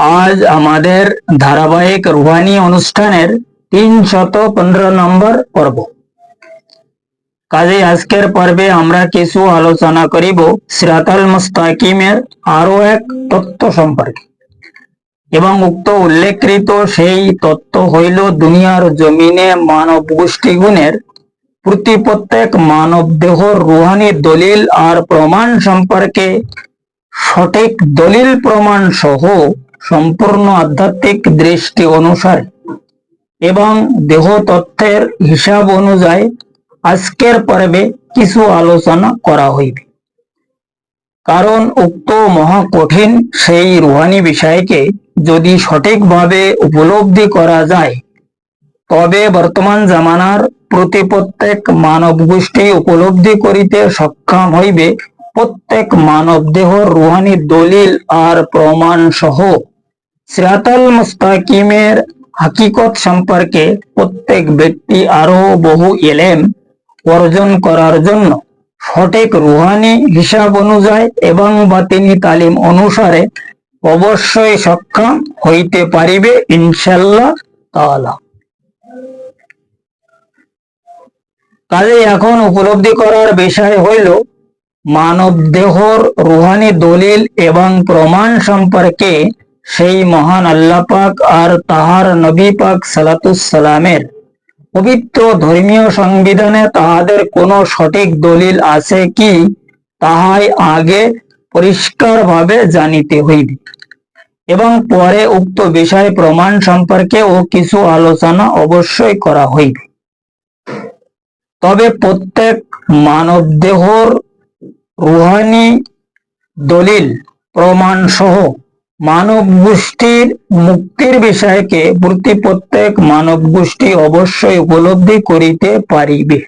আজ আমাদের ধারাবাহিক রুহানি অনুষ্ঠানের তিন শত পনেরো নম্বর পর্ব। কাজে আজকের পর্বে আমরা কিছু আলোচনা করিব সিরাতাল মুস্তাকিমের আরও এক তত্ত্ব সম্পর্কে। এবং উক্ত উল্লেখকৃত সেই তত্ত্ব হইল দুনিয়ার জমিনে মানব গোষ্ঠী গুণের প্রতি প্রত্যেক মানব দেহর রুহানি দলিল আর প্রমাণ সম্পর্কে সঠিক দলিল প্রমাণ সহ সম্পূর্ণ আধ্যাত্মিক দৃষ্টি অনুসারে এবং দেহ তত্ত্বের হিসাব অনুযায়ী আজকের পর্বে কিছু আলোচনা করা হইবে। কারণ উক্ত মহা কঠিন সেই রুহানি বিষয়কে যদি সঠিকভাবে উপলব্ধি করা যায়, তবে বর্তমান জামানার প্রতি প্রত্যেক মানব গোষ্ঠী উপলব্ধি করিতে সক্ষম হইবে প্রত্যেক মানব দেহ রুহানি দলিল আর প্রমাণ সহ সিরাতাল মুস্তাকিমের হাকিকত সম্পর্কে প্রত্যেক ব্যক্তি আরও বহু এলেম অর্জন করার জন্য সঠিক রুহানি হিসাব অনুযায়ী এবং বাতিনি তালিম অনুসারে অবশ্যই সক্ষম হইতে পারিবে ইনশাল্লাহ তাআলা। কাজে এখন উপলব্ধি করার বিষয় হইল মানব দেহর রুহানি দলিল এবং প্রমাণ সম্পর্কে সেই মহান আল্লাহ পাক আর তাহার নবী পাক সালাতুসালামের পবিত্র ধর্মীয় সংবিধানে তাহাদের কোনো সঠিক দলিল আছে কি, তাহাই আগে পরিষ্কারভাবে জানিতে হইবে। এবং পরে উক্ত বিষয় প্রমাণ সম্পর্কে ও কিছু আলোচনা অবশ্যই করা হইবে। তবে প্রত্যেক মানব দেহর রুহানি, দলিল প্রমাণ সহ মানব গোষ্ঠীর মুক্তির বিষয়কে প্রতি প্রত্যেক মানব গোষ্ঠী অবশ্যই উপলব্ধি করিতে পারিবে,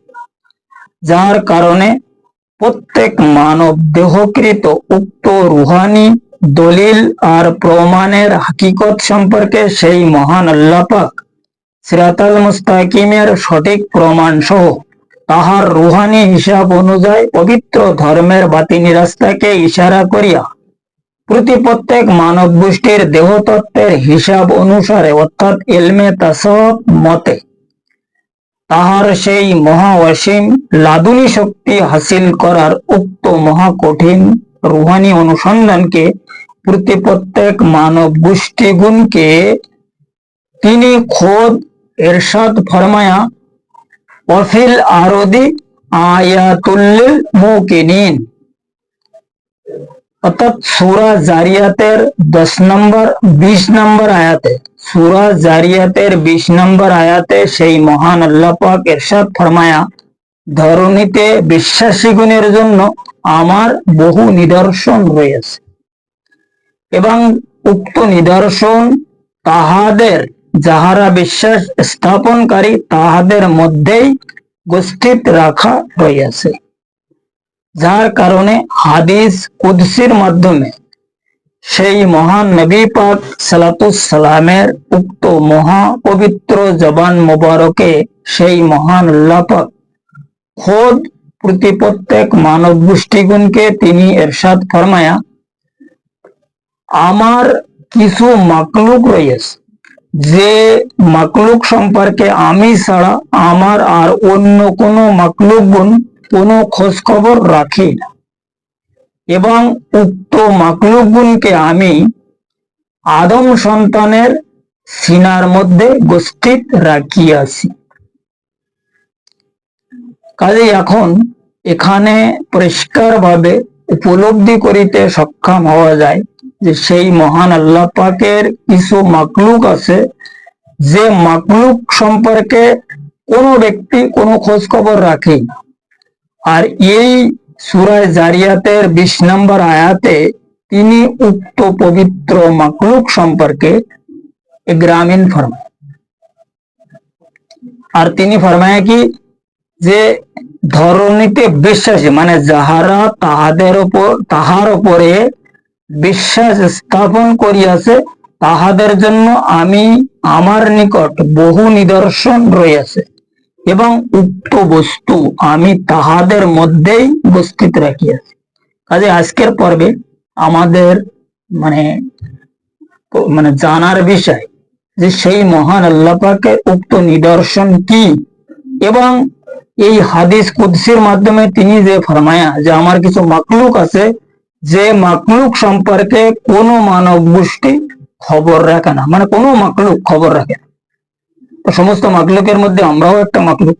যার কারণে প্রত্যেক মানব দেহকৃত উক্ত রুহানি, দলিল আর প্রমাণের হাকিকত সম্পর্কে সেই মহান আল্লাপাক সিরাতাল মুস্তাকিমের সঠিক প্রমাণ সহ তাহার রুহানি হিসাব অনুযায়ী পবিত্র ধর্মের বাতিনি রাস্তাকে ইশারা করিয়া প্রতি প্রত্যেক মানব গোষ্ঠীর দেহতত্ত্বের হিসাব অনুসারে, অর্থাৎ এলমে তাসব মতে, তাহার সেই মহা অসীম লাদুনি শক্তি হাসিল করার উক্ত মহা কঠিন রুহানি অনুসন্ধানকে প্রতি প্রত্যেক মানব গোষ্ঠীগুণকে তিনি খোদ এরশাদ ফরমায়া ওয়াফিল আরদি আয়াতুল্লিল মুকিনিন অর্থাৎ সুরা জারিয়াতের দশ নম্বর, বিশ নম্বর আয়াতে, সুরা জারিয়াতের বিশ নম্বর আয়াতে সেই মহান আল্লাহ পাক এরশাদ ফরমায়া, ধরণীতে বিশ্বাসী গুণের জন্য আমার বহু নিদর্শন রয়েছে। এবং উক্ত নিদর্শন তাহাদের, যাহারা বিশ্বাস স্থাপনকারী, তাহাদের মধ্যেই উপস্থিত রাখা রয়েছে যার কারণে হাদিস কুদসির মাধ্যমে সেই মহান নবী পাক সালাতুসালামের উক্ত মহা পবিত্র জবান মোবারকে সেই মহান পাক খোদ প্রতি প্রত্যেক মানব গোষ্ঠীগুণকে তিনি এরশাদ ফরমায়া, আমার কিছু মাকলুক রয়েছে, যে মাকলুক সম্পর্কে আমি ছাড়া আমার আর অন্য কোনো মাকলুক গুণ কোনো খোঁজ খবর রাখি না এবং উক্ত মাকলুকগুনকে আমি আদম সন্তানের সিনার মধ্যে গোষ্ঠীত রাখিয়াছি কাজে এখন এখানে পরিষ্কারভাবে উপলব্ধি করিতে সক্ষম হওয়া যায় যে সেই মহান আল্লাহ পাকের কিছু মাকলুক আছে, যে মাকলুক সম্পর্কে কোনো ব্যক্তি কোনো খোঁজ খবর রাখে। আর এই সুরায় জারিয়াতের বিশ নম্বর আয়াতে তিনি উক্ত পবিত্র মাকলুক সম্পর্কে গ্রামীণ ফরমায়। আর তিনি ফরমায় কি? যে ধরণীতে বিশ্বাসী মানে যাহারা তাহাদের উপর তাহার উপরে বিশ্বাস স্থাপন করিয়াছে, তাহাদের জন্য আমি আমার নিকট বহু নিদর্শন রয়েছে। এবং উক্ত বস্তু আমি তাহাদের মধ্যেই উপস্থিত রাখিয়াছি। কাজে আজকের পর্বে আমাদের মানে মানে জানার বিষয় যে সেই মহান আল্লাহ পাকের উক্ত নিদর্শন কি? এবং এই হাদিস কুদ্সির মাধ্যমে তিনি যে ফরমায়া যে আমার কিছু মাকলুক আছে, যে মাকলুক সম্পর্কে কোনো মানব গোষ্ঠী খবর রাখে না। মানে কোনো মাকলুক খবর রাখে না। সমস্ত মাকলুকের মধ্যে আমরাও একটা মাকলুক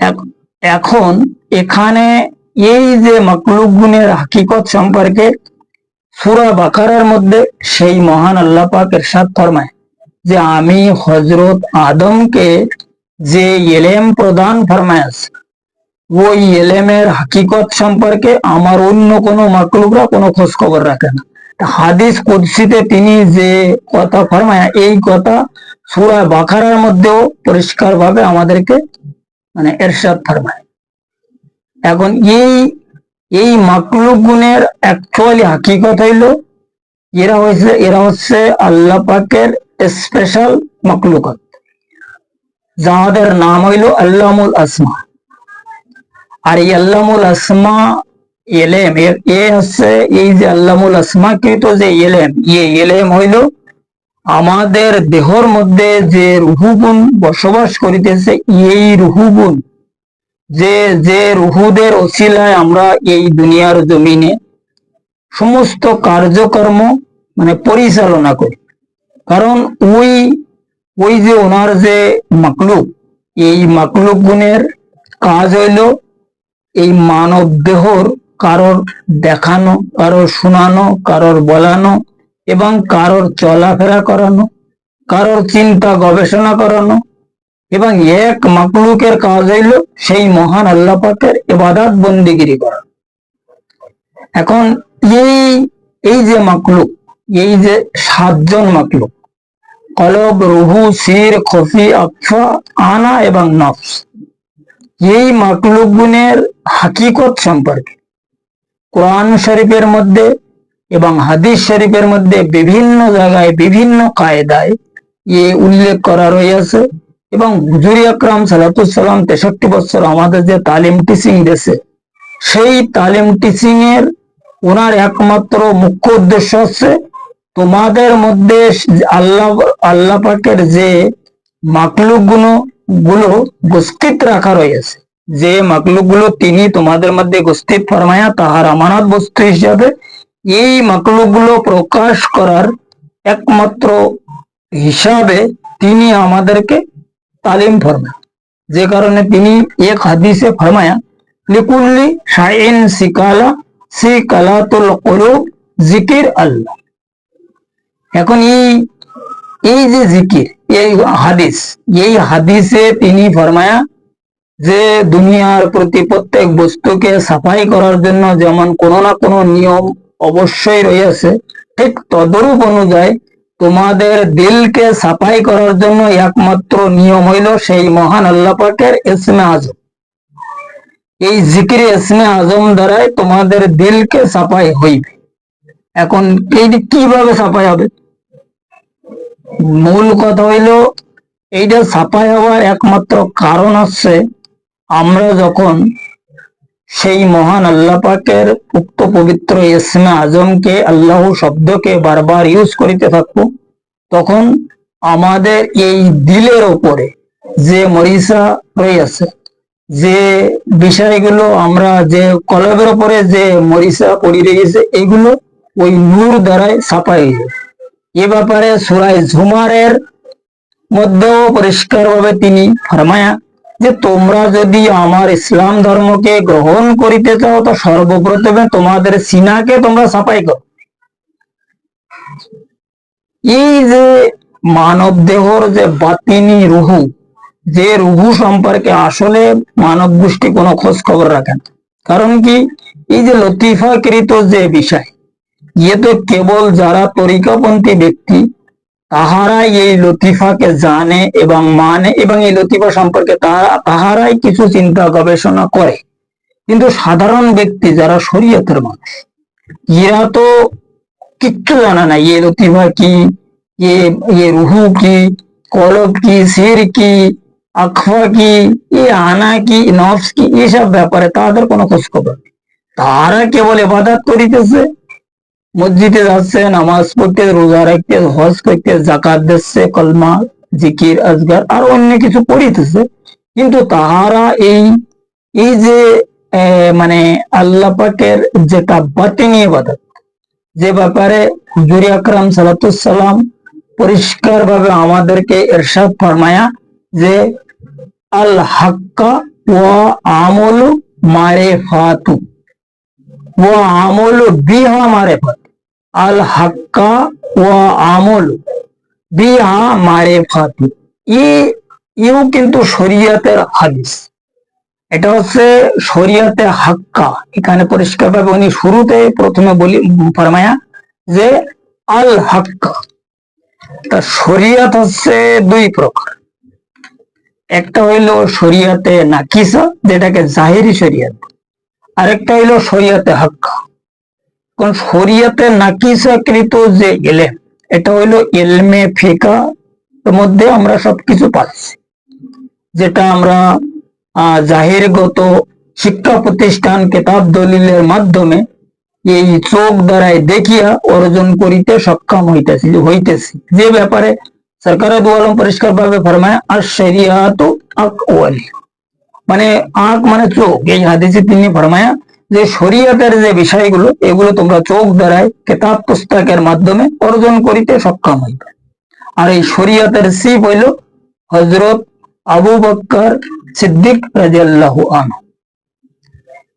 এখ- এখন এখানে এই যে মাকলুক গুণের হাকিকত সম্পর্কে সুরা বাকারার মধ্যে সেই মহান আল্লাহ এরশাদ ফরমায় যে আমি হজরত আদমকে যে এলেম প্রদান ফরমায়াস ওই এলেমের হাকিকত সম্পর্কে আমার অন্য কোনো মাকলুকরা কোনো খোঁজ খবর রাখে না। হাদিস কুদসিতে তিনি যে কথা ফরমায়, এই কথা সুরা বাখারার মধ্যেও পরিষ্কার ভাবে আমাদেরকে মানে এরশাদ ফরমায়। এখন এই এই মাকলুক গুণের অ্যাকচুয়ালি হাকিকত হইল, এরা হচ্ছে এরা হচ্ছে আল্লাহ পাকের স্পেশাল মাকলুকত, যাহাদের নাম হইল আল্লামুল আসমা। আর এই আল্লামুল আসমা এলেম। এ- এ হচ্ছে এই যে আল্লামুল আসমা কৃত যে এলেম এই এলেম হইল আমাদের দেহর মধ্যে যে রুহুগুণ বসবাস করিতেছে, এই রুহুগুণ যে যে রুহুদের অসিলায় আমরা এই দুনিয়ার জমিনে সমস্ত কার্যকর্ম মানে পরিচালনা করি। কারণ ওই ওই যে ওনার যে মাকলুক, এই মাকলুক গুণের কাজ হইল এই মানব দেহর কারোর দেখানো, কারোর শোনানো, কারোর বলানো এবং কারোর চলাফেরা করানো, কারোর চিন্তা গবেষণা করানো এবং এক মাকলুকের কাজ হইল সেই মহান আল্লাহ পাকের এবাদাত বন্দিগিরি করা। এখন এই এই যে মাকলুক, এই যে সাতজন মাকলুক, কলব, রুহু, সির, খফি আফা আনা এবং নফস, এই মাকলুক গুণের হাকিকত সম্পর্কে কোরআন শরীফের মধ্যে এবং হাদিস শরীফের মধ্যে বিভিন্ন জায়গায়, বিভিন্ন কায়দায় এ উল্লেখ করা রয়েছে এবং হুজুরি আকরাম সালাতুসাল্লাম তেষট্টি বছর আমাদের যে তালিম টিচিং দেশে সেই তালিম টিচিং এর ওনার একমাত্র মুখ্য উদ্দেশ্য হচ্ছে তোমাদের মধ্যে আল্লাহ আল্লাহ পাকের যে মাকলুকগুলো গুলো গোষ্ঠিত রাখা রয়েছে। যে মাকলুকগুলো তিনি তোমাদের মধ্যে গোষ্ঠিত ফরমায়া, তাহার আমানত বস্তু হিসাবে এই মাকলুকগুলো প্রকাশ করার একমাত্র হিসাবে তিনি আমাদেরকে তালিম ফরমায়। যে কারণে তিনি এক হাদিসে ফরমায়া, লিকুল্লি শাইন সিকালা সি কালাতুল কুলুব, জিকির আল্লাহ। এখন এই এই যে জিকির, এই হাদিস, এই হাদিসে তিনি ফরমায়া যে দুনিয়ার প্রতি প্রত্যেক বস্তুকে সাফাই করার জন্য যেমন কোনো না কোনো নিয়ম অবশ্যই রয়েছে, ঠিক তদরূপ অনুযায়ী তোমাদের দিলকে সাফাই করার জন্য একমাত্র নিয়ম হইল সেই মহান আল্লাহ পাকের ইসমে আজম। এই জিকির ইসমে আজম দ্বারাই তোমাদের দিলকে সাফাই হইবে। এখন এইটি কীভাবে সাফাই হবে? মূল কথা হইল এইটা সাফাই হওয়ার একমাত্র কারণ হচ্ছে আমরা যখন সেই মহান আল্লাহ পাকের উক্ত পবিত্র ইসমে আজমকে, আল্লাহ শব্দকে বারবার ইউজ করিতে থাকব, তখন আমাদের এই দিলের ওপরে যে মরিচা রয়েছে যে বিষয়গুলো আমরা যে কলবের ওপরে যে মরিসা পড়ি রয়েছে এগুলো ওই নূর দ্বারাই ছাপাই এ ব্যাপারে সুরাই ঝুমারের মধ্যেও পরিষ্কারভাবে তিনি ফরমায়া যে তোমরা যদি আমার ইসলাম ধর্মকে গ্রহণ করিতে চাও, তো সর্বপ্রথমে তোমাদের সিনাকে তোমরা সাফাই করো। এই যে মানব দেহর যে বাতিনি রুহু, যে রুহু সম্পর্কে আসলে মানব গোষ্ঠী কোনো খোঁজ খবর রাখে না। কারণ কি? এই যে লতিফাকৃত যে বিষয় ইয়ে তো কেবল যারা তরিকাপন্থী ব্যক্তি তাহারাই এই লতিফাকে জানে এবং মানে এবং এই লতিফা সম্পর্কে তারা, তাহারাই কিছু চিন্তা গবেষণা করে কিন্তু সাধারণ ব্যক্তি যারা শরীয়তের মানুষ এরা তো কিচ্ছু জানা নাই এ লতিফা কি ইয়ে রুহু কি, কলব কি, সির কি আখফা কি, এ আনা কি, নফস কি, এসব ব্যাপারে তাদের কোনো খোঁজ খবর নেই। তারা কেবল এবাদাত করিতেছে মসজিদে যাচ্ছে, নামাজ পড়তে, রোজা রাখতে, হজ করতে জাকাত দিচ্ছে, কলমা, জিকির আজগার আর অন্য কিছু পড়িতেছে। কিন্তু তাহারা এই এই যে মানে আল্লাহ পাকের যেটা বাতিনি ইবাদত যে ব্যাপারে হুজুর আকরাম সালাতুসাল্লাম পরিষ্কার ভাবে আমাদেরকে এরশাদ ফরমায়া যে, আল হাক্কা ওয়া আমলু মারে ফাতু। ওয়া আমলু বিহা মারে ফাতু। আল হাক্কা ওয়া আমল বিহা মারে ফাতু। ইউ কিন্তু শরিয়াতের হাদিস। এটা হচ্ছে শরিয়াতে হাক্কা। এখানে পরিষ্কার ভাবে উনি শুরুতে প্রথমে বলি, ফরমায়া যে আল হাক্কা তা শরিয়াত হচ্ছে দুই প্রকার। একটা হইল শরিয়াতে নাকিসা, যেটাকে জাহিরি শরিয়াত। আরেকটা হইল শরিয়াতে হাক্কা। কোন শরিয়াতে নাকিসাকৃত যে এলেম এটা হইল এলমে ফিকা মধ্যে আমরা সবকিছু পাচ্ছি। যেটা আমরা জাহিরগত শিক্ষা প্রতিষ্ঠান কেতাব দলিলের মাধ্যমে এই চোখ দ্বারাই দেখিয়া অর্জন করিতে সক্ষম হইতেছি হইতেছি। যে ব্যাপারে সরকার আলম পরিষ্কার ভাবে ফরমায় আর শরিয়াত আকওয়ালি। মানে আঁক মানে চোখ। এই হাদিসে তিনি ফরমায়া যে শরিয়াতের যে বিষয়গুলো, এগুলো তোমরা চোখ দ্বারাই কেতাব পুস্তকের মাধ্যমে অর্জন করিতে সক্ষম হইবে। আর এই শরিয়াতের সিপ হইল হজরত আবু বক্কর সিদ্দিক রাজিয়াল্লাহু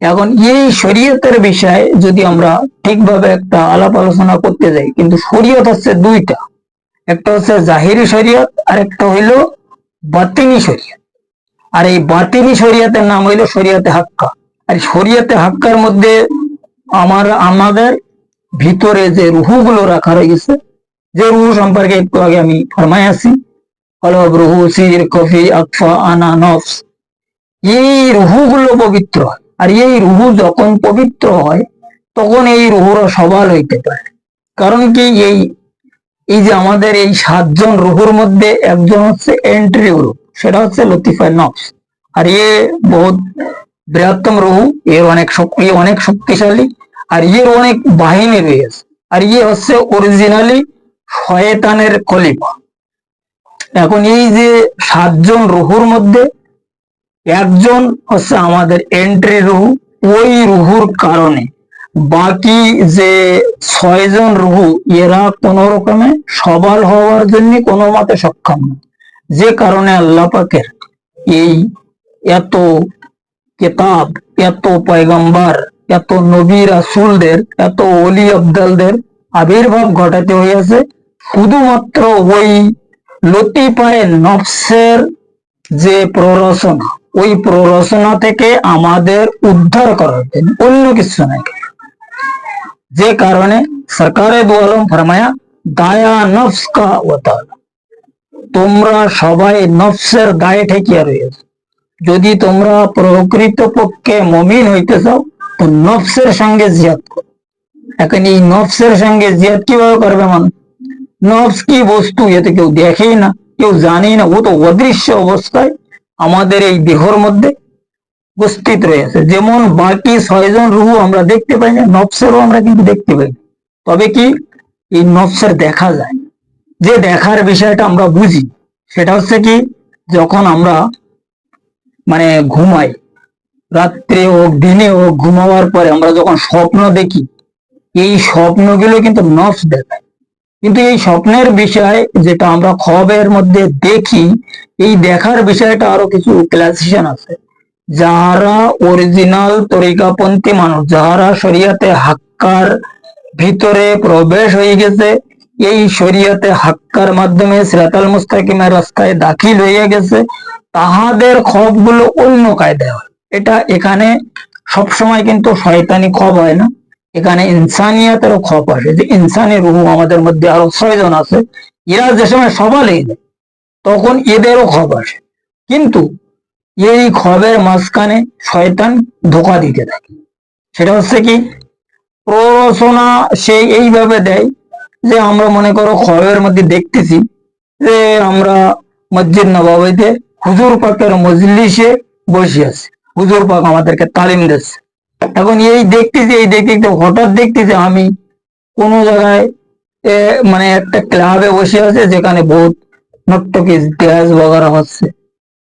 এখন এই শরীয়তের বিষয়ে যদি আমরা ঠিকভাবে একটা আলাপ আলোচনা করতে যাই, কিন্তু শরীয়ত হচ্ছে দুইটা। একটা হচ্ছে জাহিরি শরীয়ত, আর একটা হইল বাতিনি শরীয়ত। আর এই বাতিনি শরীয়তের নাম হইল শরীয়তে হাক্কা। আর শরীয়তে হাক্কার মধ্যে আমার, আমাদের ভিতরে যে রুহুগুলো রাখা রয়েছে যে রুহু সম্পর্কে একটু আগে আমি ফরমাই আছি। কলব রুহু, সির, কফি, আকফা, আনা, নফস। এই রুহুগুলো পবিত্র আর এই রুহু যখন পবিত্র হয়, তখন এই রুহুরা সবাল হইতে পারে। কারণ কি এই এই যে আমাদের এই সাতজন রুহুর মধ্যে একজন হচ্ছে এন্ট্রি রুহ সেটা হচ্ছে লতিফা নফস। আর এ বহুত বৃহত্তম রুহু, এর অনেক শক- এ অনেক শক্তিশালী, আর এর অনেক বাহিনী রয়েছে। আর ইয়ে হচ্ছে অরিজিনালি শয়তানের কলিপা এখন এই যে সাতজন রুহুর মধ্যে একজন হচ্ছে আমাদের এন্ট্রি রুহু, ওই রুহুর কারণে। বাকি যে ছয়জন রুহু, এরা কোন রকমে সবল হওয়ার জন্য কোনো মতে সক্ষম না যে কারণে আল্লাহ পাকের এই এত কেতাব, এত পয়গম্বর, এত নবী রাসূলদের এত অলি আবদালদের আবির্ভাব ঘটাতে হয়েছে শুধুমাত্র ওই লতিফায় নফসের যে প্ররচনা, ওই প্ররচনা থেকে আমাদের উদ্ধার করার জন্য অন্য কিছু নাই। যে কারণে সরকারে দু আলম ফরমায়া, দায়া নফস কা ওতাল তোমরা সবাই নফসের দায়ে ঠেকিয়া রয়েছে যদি তোমরা প্রকৃত পক্ষে মমিন হইতে চাও তো নফসের সঙ্গে জিয়াদ করো। এখন এই নফসের সঙ্গে জিয়াদ কীভাবে করবে মানুষ? নফস কি বস্তু? এতে কেউ দেখেই না, কেউ জানেই না। ও তো অদৃশ্য অবস্থায় আমাদের এই দেহর মধ্যে উপস্থিত রয়েছে। যেমন বাকি ছয়জন রুহু আমরা দেখতে পাই না, নফসেরও আমরা কিন্তু দেখতে পাই তবে কি? এই নফসের দেখা যায়। যে দেখার বিষয়টা আমরা বুঝি, সেটা হচ্ছে কি, যখন আমরা মানে ঘুমাই। রাত্রে হোক, দিনে হোক, ঘুমাবার পরে আমরা যখন স্বপ্ন দেখি, এই স্বপ্নগুলো কিন্তু নফস দেখায়। কিন্তু এই স্বপ্নের বিষয় যেটা আমরা খবের মধ্যে দেখি, এই দেখার বিষয়টা আরও কিছু ক্লাসিশন আছে। যারা অরিজিনাল তরিকাপন্থী মানুষ, যারা শরিয়াতে হাক্কার ভিতরে প্রবেশ হয়ে গেছে এই শরিয়াতে হাক্কার মাধ্যমে সিরাতাল মুস্তাকিমের রাস্তায় দাখিল হয়ে গেছে। তাহাদের খবগুলো অন্য কায়দায় হয়। এটা এখানে সবসময় কিন্তু শয়তানি খব হয় না। এখানে ইনসানিয়াতেরও খপ আসে। যে ইনসানি রুহু আমাদের মধ্যে আরও ছয়জন আছে, এরা যে সময় হয়ে যায়, তখন এদেরও খপ আসে। কিন্তু এই খবের মাঝখানে শয়তান ধোকা দিতে থাকে। সেটা হচ্ছে কি, প্ররোচনা সে এইভাবে দেয় যে আমরা মনে করো খবের মধ্যে দেখতেছি যে আমরা মসজিদ নবাবিতে হুজুর পাকের মজলিসে বসে আছি। হুজুর পাক আমাদেরকে তালিম দিচ্ছে। এখন এই দেখতেছি, এই দেখতে দেখতে হঠাৎ দেখতেছি আমি কোনো জায়গায় মানে একটা ক্লাবে বসে আছে যেখানে বহুত নর্তকী ড্যান্স বগারা হচ্ছে।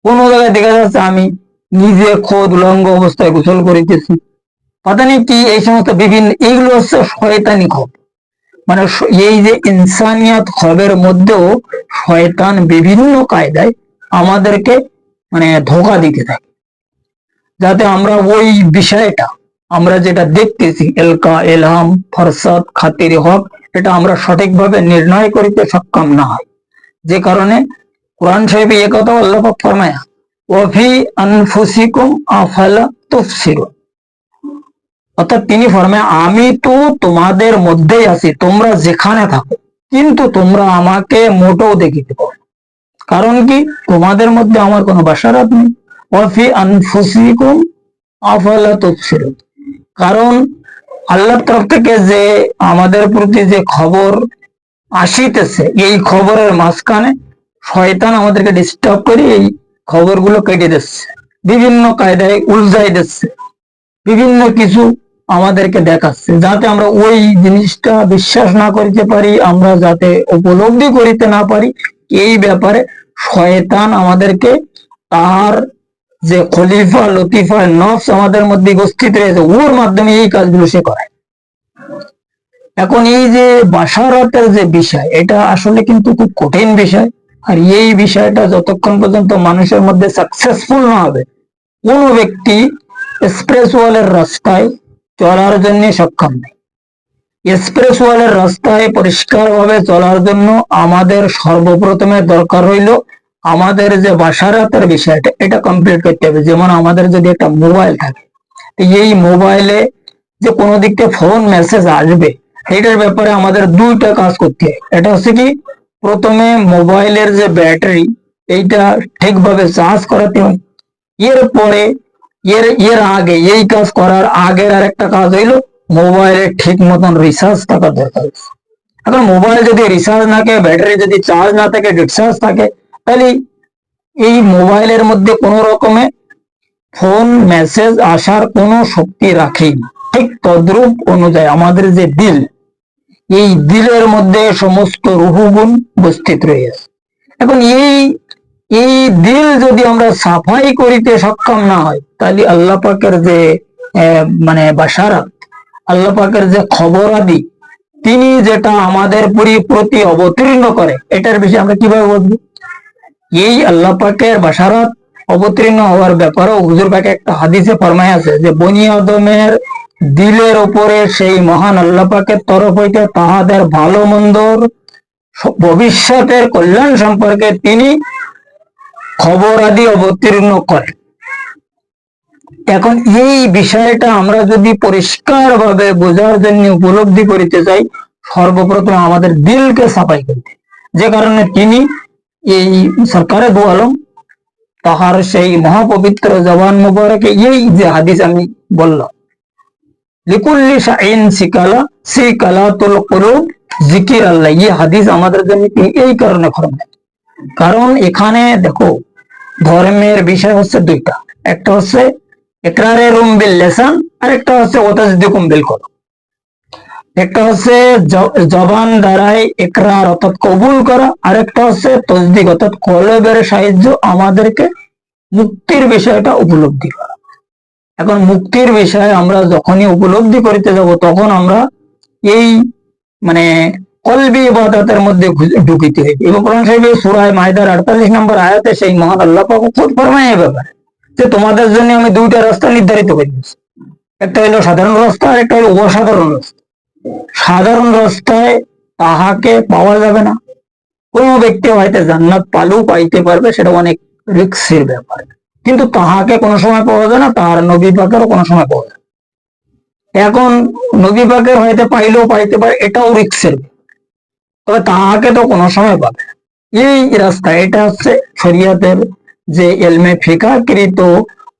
কোনো জায়গায় দেখা যাচ্ছে আমি নিজে খোদ উলঙ্গ অবস্থায় গোসল করিতেছি। পাতা নেই কি এই সমস্ত বিভিন্ন, এইগুলো হচ্ছে শয়তানি খব মানে এই যে ইনসানিয়াত খবের মধ্যেও শয়তান বিভিন্ন কায়দায় আমাদেরকে মানে ধোকা দিতে থাকে। যাতে আমরা ওই বিষয়টা, আমরা যেটা দেখতেছি, এলকা, এলহাম, ফরসাদ, খাতির, হক, এটা আমরা সঠিকভাবে নির্ণয় করিতে সক্ষম না হয়। যে কারণে কোরআন সাহেব এ কথা আল্লাহ ফরমায়া, ওফি আনফুসিকুম আফালা তুফসিরুন। অর্থাৎ তিনি ফরমায়, আমি তো তোমাদের মধ্যেই আছি, তোমরা যেখানে থাকো, কিন্তু তোমরা আমাকে মোটেও দেখিতে পারো কারণ কি? তোমাদের মধ্যে আমার কোনো বাসারাত নেই। ওয়াফি আনফুসিকুম আফালা তুবসিরুন। কারণ আল্লাহর তরফ থেকে যে আমাদের প্রতি যে খবর আসিতেছে, এই খবরের মাঝখানে শয়তান আমাদেরকে ডিস্টার্ব করে এই খবরগুলো কেটে দিচ্ছে। বিভিন্ন কায়দায় উলঝাই দিচ্ছে। বিভিন্ন কিছু আমাদেরকে দেখাচ্ছে, যাতে আমরা ওই জিনিসটা বিশ্বাস না করিতে পারি, আমরা যাতে উপলব্ধি করিতে না পারি, এই ব্যাপারে শয়তান আমাদেরকে তার যে খলিফা, লতিফা, নফস আমাদের মধ্যে উপস্থিত রয়েছে, ওর মাধ্যমে এই কাজগুলো সে করে। এখন এই যে বাসারাতের যে বিষয়, এটা আসলে কিন্তু খুব কঠিন বিষয়, আর এই বিষয়টা যতক্ষণ পর্যন্ত মানুষের মধ্যে সাকসেসফুল না হবে, কোনো ব্যক্তি এক্সপ্রেস ওয়ালের রাস্তায় চলার জন্য সক্ষম এক্সপ্রেস ওয়ালের রাস্তায় পরিষ্কারভাবে চলার জন্য আমাদের সর্বপ্রথমে দরকার হইল আমাদের যে বাসারাতের বিষয়টা, এটা কমপ্লিট করতে হবে। যেমন আমাদের যদি একটা মোবাইল থাকে এই মোবাইলে যে কোনো দিক থেকে ফোন মেসেজ আসবে এটার ব্যাপারে আমাদের দুইটা কাজ করতে হয়। এটা হচ্ছে কি, প্রথমে মোবাইলের যে ব্যাটারি, এইটা ঠিকভাবে চার্জ করাতে হয়। এরপরে এর এর আগে, এই কাজ করার আগের আর একটা কাজ হইল মোবাইলে ঠিক মতন রিচার্জ থাকা দরকার। এখন মোবাইল যদি রিচার্জ না থাকে, ব্যাটারি যদি চার্জ না থাকে ডিসচার্জ থাকে, তাহলে এই মোবাইলের মধ্যে কোনো রকমে ফোন মেসেজ আসার কোনো শক্তি রাখেই না। ঠিক তদ্রূপ অনুযায়ী আমাদের যে দিল এই দিলের মধ্যে সমস্ত রুহুগুণ উপস্থিত রয়েছে। এখন এই এই দিল যদি আমরা সাফাই করিতে সক্ষম না হয়, তাহলে আল্লাহ পাকের যে মানে বাসারাত আল্লাহ পাকের যে খবরাদি তিনি যেটা আমাদের পুরি- প্রতি অবতীর্ণ করে, এটার বিষয়ে আমরা কীভাবে বুঝব? এই আল্লাহ পাকের বাসারাত অবতীর্ণ হওয়ার ব্যাপারেও হুজুর পাকে একটা হাদিসে ফরমায় আছে যে, বনি আদমের দিলের ওপরে সেই মহান আল্লাহ পাকের তরফ হইতে তাহাদের ভালো মন্দর ভবিষ্যতের কল্যাণ সম্পর্কে তিনি খবর আদি অবতীর্ণ করে। এখন এই বিষয়টা আমরা যদি পরিষ্কার ভাবে বোঝার জন্য উপলব্ধি করিতে চাই, সর্বপ্রথম আমাদের দিলকে সাফাই করতে। যে কারণে তিনি এই সরকারে দু তাহার সেই মহাপবিত্র জবান মুবারকে, এই যে হাদিস আমি বললাম, লিকুল্লি শাইন সিকালা, সিকালাতুল কুলুব, জিকির আল্লাহ, এই হাদিস আমাদের জন্য এই কারণে ফরমায় কারণ এখানে দেখো, ধর্মের বিষয় হচ্ছে দুইটা। একটা হচ্ছে একরারে রুম বিল লেসান আর একটা হচ্ছে ওতাজদিকুম বিল কলব একটা হচ্ছে জবান দ্বারাই একরার অর্থাৎ কবুল করা আর একটা হচ্ছে তসদিক, অর্থাৎ কলবের সাহায্য আমাদেরকে মুক্তির বিষয়টা উপলব্ধি করা। এখন মুক্তির বিষয়ে আমরা যখনই উপলব্ধি করিতে যাব, তখন আমরা এই মানে কলবি ইবাদতের মধ্যে ঢুকিতে হইবে। এবং কোরআন সাহেবের সুরায় মায়দার আটতাল্লিশ নম্বর আয়াতে সেই মহান আল্লাহ পাক খুব ফরমায় এ ব্যাপারে। যে তোমাদের জন্য আমি দুইটা রাস্তা নির্ধারিত করে দিয়েছি। একটা হলো সাধারণ রাস্তা আর একটা হলো অসাধারণ রাস্তা। সাধারণ রাস্তায় তাহাকে পাওয়া যাবে না। কোন ব্যক্তি হয়তো জান্নাত পালেও পাইতে পারবে, সেটা অনেক রিক্সের ব্যাপার। কিন্তু তাহাকে কোনো সময় পাওয়া যায় না, তার নবী পাকেরও কোনো সময় পাওয়া যায়। এখন নবী পাকের হয়তো পাইলেও পাইতে পারে, এটাও রিক্সের তবে তাহাকে তো কোনো সময় পাবে। এই রাস্তা এটা হচ্ছে শরিয়াতের যে এলমে ফিকাকৃত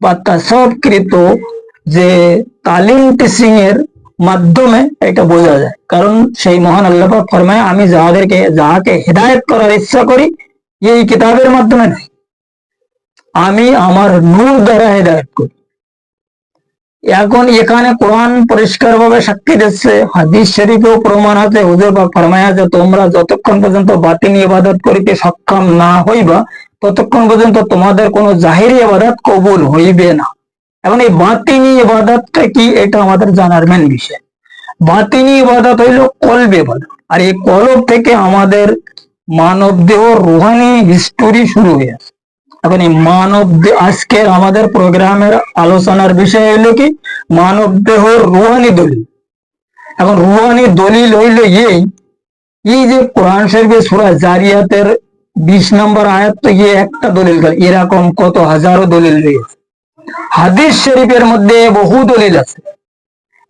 বা তাসবকৃত যে তালিম টিচিং এর মাধ্যমে এটা বোঝা যায়। কারণ সেই মহান আল্লাহ ফরমায়, আমি যাহাদেরকে, যাহাকে হেদায়েত করার ইচ্ছা করি, এই কিতাবের মাধ্যমে আমি আমার নূর দ্বারা হেদায়েত করি। এখন এখানে কোরআন পরিষ্কার ভাবে সাক্ষী দিচ্ছে, হাদিস শরীফেও প্রমাণ আছে, হুজুর বা ফরমায় আছে, তোমরা যতক্ষণ পর্যন্ত বাতিনি ইবাদত করিতে সক্ষম না হইবা, ততক্ষণ পর্যন্ত তোমাদের কোনো জাহিরি ইবাদত কবুল হইবে না। এখন এই বাতিনি ইবাদতটা কি, এটা আমাদের জানার মেন বিষয়। বাতিনি ইবাদত হইল কলবে ইবাদত। আর এই কলব থেকে আমাদের মানব দেহ রুহানি হিস্টোরি শুরু হয়ে আছে। এখন এই মানব আজকের আমাদের প্রোগ্রামের আলোচনার বিষয় হইল কি? মানব দেহ রুহানি দলিল। এখন রুহানি দলিল হইল এই এই যে কোরআন শরীফে সুরা জারিয়াতের বিশ নম্বর আয়াত তো গিয়ে একটা দলিল এরকম কত হাজারো দলিল রয়েছে। হাদিস শরীফের মধ্যে বহু দলিল আছে।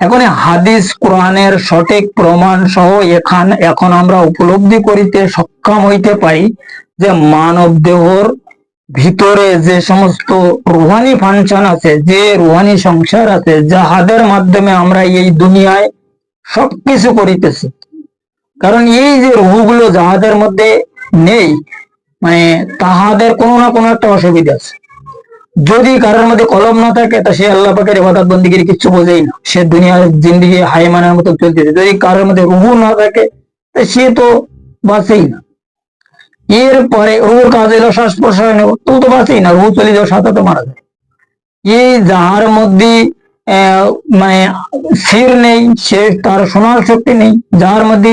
এখন হাদিস কোরআনের সঠিক প্রমাণ সহ এখান এখন আমরা উপলব্ধি করিতে সক্ষম হইতে পারি যে মানব দেহর ভিতরে যে সমস্ত রুহানি ফাংশন আছে, যে রুহানি সংসার আছে, যাহাদের মাধ্যমে আমরা এই দুনিয়ায় সবকিছু করিতেছি। কারণ এই যে রুহগুলো যাহাদের মধ্যে নেই মানে তাহাদের কোনো না কোনো একটা অসুবিধা আছে। যদি কারোর মধ্যে কলম না থাকে, তা সে আল্লাহ পাকের ইবাদত বন্দিগির কিছু বোঝেই না। সে দুনিয়ার জিন্দিগি হাইমানের মতো চলতেছে। যদি কারোর মধ্যে রুহু না থাকে, তা সে তো বাঁচেই না। এরপরে রুহুর কাজ এলো শ্বাস প্রশ্বাস তো তো না, রুহু চলে যাওয়ার সাথে তো মারা যায়। এই যাহার মধ্যে মানে শির নেই, সে তার শোনার শক্তি নেই যার মধ্যে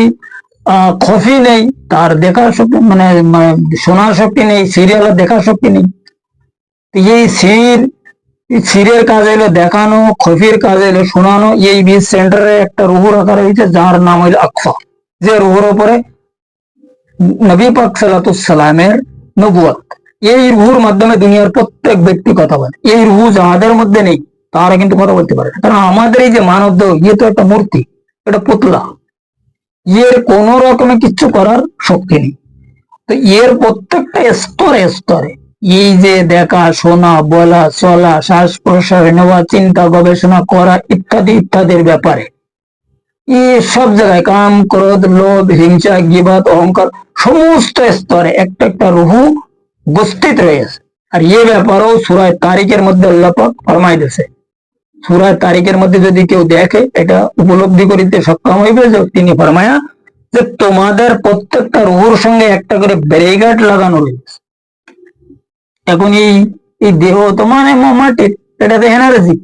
খফি নেই, তার দেখার শক্তি মানে মানে শোনার শক্তি নেই, সিরিয়ালের দেখার শক্তি নেই। এই সির সিরের কাজ হলো দেখানো, খফির কাজ হলো শোনানো, এই বীজ সেন্টারে একটা রুহু রাখা রয়েছে যার নাম হইল আকফা। যে রুহুর উপরে নবী পাক সালামের নবুয়াত এই রুহুর মাধ্যমে দুনিয়ার প্রত্যেক ব্যক্তি কথা বলে। এই রুহু যাহাদের মধ্যে নেই, তারা কিন্তু কথা বলতে পারে কারণ আমাদের এই যে মানব দেহ ইয়ে তো একটা মূর্তি, এটা পুতলা। এর কোন রকমের কিচ্ছু করার শক্তি নেই। তো এর প্রত্যেকটা স্তরে স্তরে, এই যে দেখা, শোনা, বলা, চলা শ্বাস প্রশ্বাস নেওয়া, চিন্তা, গবেষণা করা, ইত্যাদি ইত্যাদির ব্যাপারে সব জায়গায় কাম, ক্রোধ, লোভ, হিংসা গিবাদ অহংকার সমস্ত স্তরে একটা একটা রুহু উপস্থিত রয়েছে। আর এ ব্যাপারেও সুরায় তারিখের মধ্যে আল্লাপাক ফরমাই দিয়েছে। সুরায় তারিখের মধ্যে যদি কেউ দেখে, এটা উপলব্ধি করিতে সক্ষম হইবে যে তিনি ফরমায়া যে তোমাদের প্রত্যেকটা রুহুর সঙ্গে একটা করে ব্যারিগার্ড লাগানো রয়েছে। এখন এই দেহ তো মানে মাটির এটাতে এনার্জি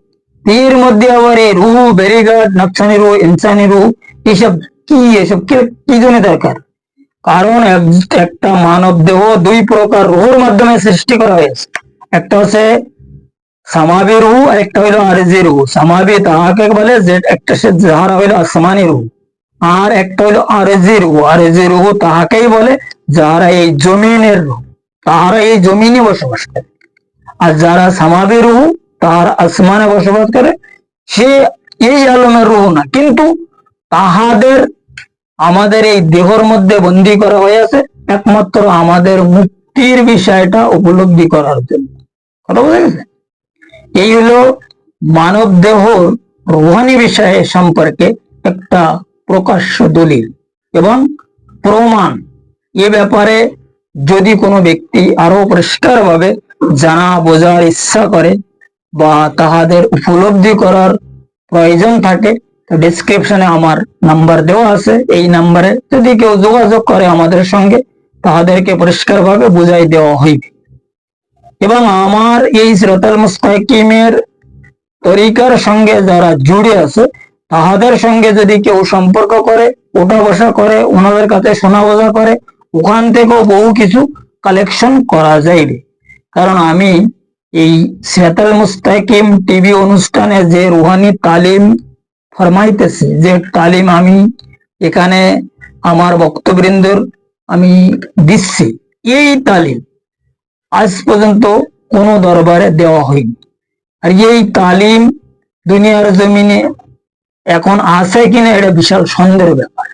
এর মধ্যে আবার এই রুহু ব্যারিগার্ড নকশানি রুহু ইনসানি রুহু এইসব কি, এসব কি- জন্য দরকার? কারণ এক- একটা মানব দেহ দুই প্রকার রুহুর মাধ্যমে সৃষ্টি করা হয়েছে। একটা হচ্ছে সামাবি রুহু আর একটা হইল আরজি রুহু। সামাবি তাহাকে বলে যে, একটা সে যাহারা হইল আসমানি রুহু আর একটা হইল আরজি রুহু। আরজি রুহু তাহাকেই বলে যারা এই জমিনের রুহু, তাহারা এই জমিনে বসবাস করে। আর যারা সামাবি রুহু তাহারা আসমানে বসবাস করে, সে এই আলমের রুহু না, কিন্তু তাহাদের, আমাদের এই দেহর মধ্যে বন্দি করা হয়েছে একমাত্র আমাদের মুক্তির বিষয়টা উপলব্ধি করার জন্য। কথা বোঝা গেছে? এই হলো মানব দেহ রোহানি বিষয়ে সম্পর্কে একটা প্রকাশ্য দলিল এবং প্রমাণ। এ ব্যাপারে যদি কোনো ব্যক্তি আরও পরিষ্কারভাবে জানা, বোঝার ইচ্ছা করে বা তাহাদের উপলব্ধি করার প্রয়োজন থাকে, তো ডিসক্রিপশনে আমার নাম্বার দেওয়া আছে। এই নাম্বারে যদি কেউ যোগাযোগ করে আমাদের সঙ্গে, তাহাদেরকে পরিষ্কারভাবে বুঝাই দেওয়া হইবে। এবং আমার এই শ্রোতাল মুস্তাকিমের তরিকার সঙ্গে যারা জুড়ে আছে, তাহাদের সঙ্গে যদি কেউ সম্পর্ক করে ওঠা বসা করে, ওনাদের কাছে শোনা বোঝা করে, ওখান থেকেও বহু কিছু কালেকশন করা যাইবে। কারণ আমি এই সেতাল মুস্তাকিম টিভি অনুষ্ঠানে যে রুহানি তালিম ফরমাইতেছে, যে তালিম আমি এখানে আমার বক্তবৃন্দর আমি দিচ্ছি, এই তালিম আজ পর্যন্ত কোনো দরবারে দেওয়া হয়নি। আর এই তালিম দুনিয়ার জমিনে এখন আছে কিনা এটা বিশাল সন্দেহের ব্যাপার।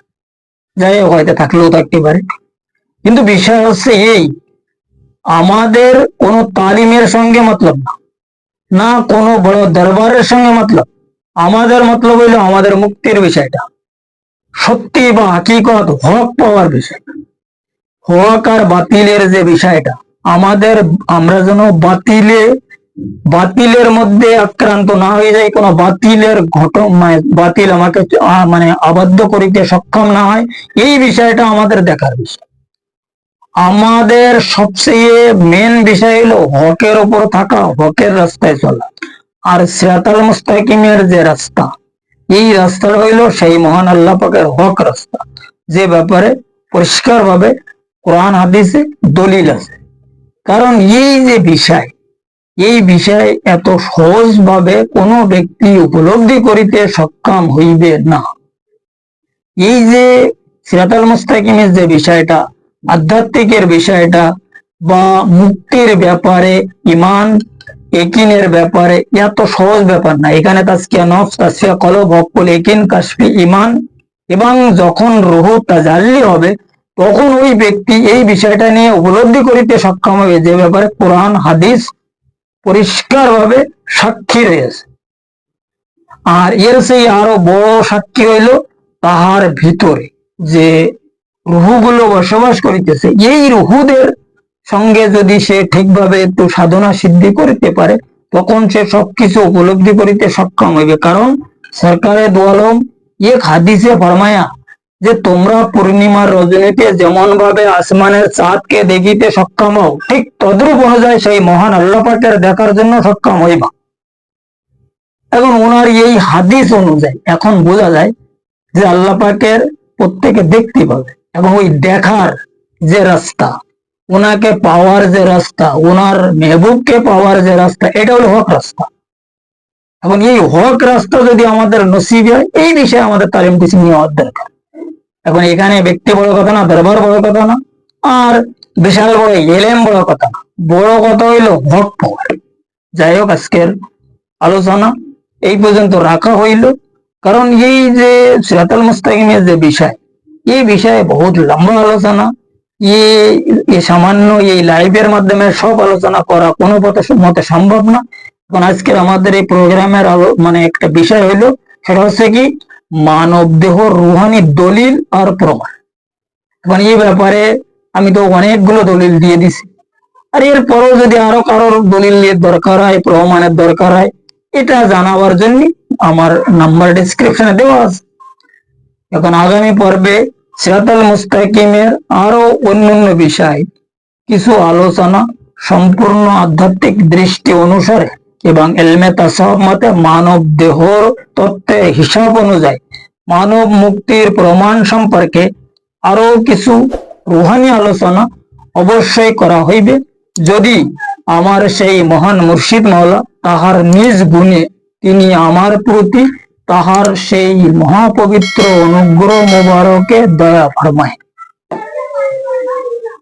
যাই হয়তো থাকলেও থাকতে পারে। কিন্তু বিষয় হচ্ছে এই আমাদের কোনো তালিমের সঙ্গে মতলব না। না কোনো বড় দরবারের সঙ্গে মতলব। আমাদের মতলব হইল আমাদের মুক্তির বিষয়টা। সত্যি বা হাকিকত হক পাওয়ার বিষয় হক আর বাতিলের যে বিষয়টা, আমাদের আমরা যেন বাতিলে, বাতিলের মধ্যে আক্রান্ত না হয়ে যায় কোনো বাতিলের ঘটন মানে বাতিল আমাকে মানে আবদ্ধ করিতে সক্ষম না হয়, এই বিষয়টা আমাদের দেখার বিষয়। আমাদের সবচেয়ে মেন বিষয় হলো হকের উপর থাকা, হকের রাস্তায় চলা আর সিরাতাল মুস্তাকিমের যে রাস্তা, এই রাস্তাটা হইল সেই মহান আল্লাহ পাকের হক রাস্তা। যে ব্যাপারে পরিষ্কার ভাবে কোরআন, হাদিসে দলিল আছে। কারণ এই যে বিষয়, এই বিষয় এত সহজ ভাবে কোনো ব্যক্তি উপলব্ধি করিতে সক্ষম হইবে না। এই যে সিরাতাল মুস্তাকিমের যে বিষয়টা আধ্যাত্মিকের বিষয়টা বা মুক্তির ব্যাপারে, ইমান, একিনের ব্যাপারে এত সহজ ব্যাপার না। এখানে তাস্কিয়া নফস তাসফিয়া কলব হকুল একিন, কাশফি ইমান এবং যখন রুহ তাজাল্লি হবে, তখন ওই ব্যক্তি এই বিষয়টা নিয়ে উপলব্ধি করিতে সক্ষম হবে যে ব্যাপারে কোরআন, হাদিস পরিষ্কারভাবে সাক্ষী রয়েছে। আর এর সেই আরও বড় সাক্ষী হইল তাহার ভিতরে যে রুহুগুলো বসবাস করিতেছে। এই রুহুদের সঙ্গে যদি সে ঠিকভাবে একটু সাধনা সিদ্ধি করিতে পারে, তখন সে সবকিছু উপলব্ধি করিতে সক্ষম হইবে। কারণ সরকারের দোয়ালম এক হাদিসে ফরমায়া যে, তোমরা পূর্ণিমার রজনীতে যেমন ভাবে আসমানের চাঁদকে দেখিতে সক্ষম হও, ঠিক তদ্রুপ অনুযায়ী সেই মহান আল্লাপাকের দেখার জন্য সক্ষম হইবা। এখন ওনার এই হাদিস অনুযায়ী এখন বোঝা যায় যে আল্লাপাকের প্রত্যেকে দেখতে পাবে। এবং ওই দেখার যে রাস্তা, ওনাকে পাওয়ার যে রাস্তা, ওনার মেহবুবকে পাওয়ার যে রাস্তা, এটা হলো হক রাস্তা। এবং এই হক রাস্তা যদি আমাদের নসিব হয়, এই বিষয়ে আমাদের তালিম কিছু নেওয়ার দরকার। এখন এখানে ব্যক্তি বড় কথা না, দরবার বড় কথা না, আর বিশাল বড়, এলেম বড় কথা না। বড় কথা হইল হক পাওয়ার। যাই হোক, আজকের আলোচনা এই পর্যন্ত রাখা হইল। কারণ এই যে সিরাতাল মুস্তাকিমের যে বিষয় এই বিষয়ে বহুত লম্বা আলোচনা এই এই সামান্য এই লাইভের মাধ্যমে সব আলোচনা করা কোনো মতে সম্ভব না। এখন আজকের আমাদের এই প্রোগ্রামের মানে একটা বিষয় হলো, সেটা হচ্ছে কি, মানব দেহ রুহানি দলিল আর প্রমাণ। এখন এই ব্যাপারে আমি তো অনেকগুলো দলিল দিয়ে দিছি। আর এরপরেও যদি আরও কারোর দলিল দরকার হয়, প্রমাণের দরকার হয়, এটা জানাবার জন্য আমার নাম্বার ডিসক্রিপশনে দেওয়া আছে। এখন আগামী পর্বে সিরাতাল মুস্তাকিমের আরও অন্যান্য বিষয়, কিছু আলোচনা, সম্পূর্ণ আধ্যাত্মিক দৃষ্টি অনুসারে এবং এলমে তাসাব মতে মানব দেহর তত্ত্বের হিসাব অনুযায়ী মানব মুক্তির প্রমাণ সম্পর্কে আরও কিছু রুহানি আলোচনা অবশ্যই করা হইবে। যদি আমার সেই মহান মুর্শিদ মাওলা তাহার নিজ গুণে তিনি আমার প্রতি তাহার সেই মহাপবিত্র অনুগ্রহ মুবারকে দয়া ফরমায়।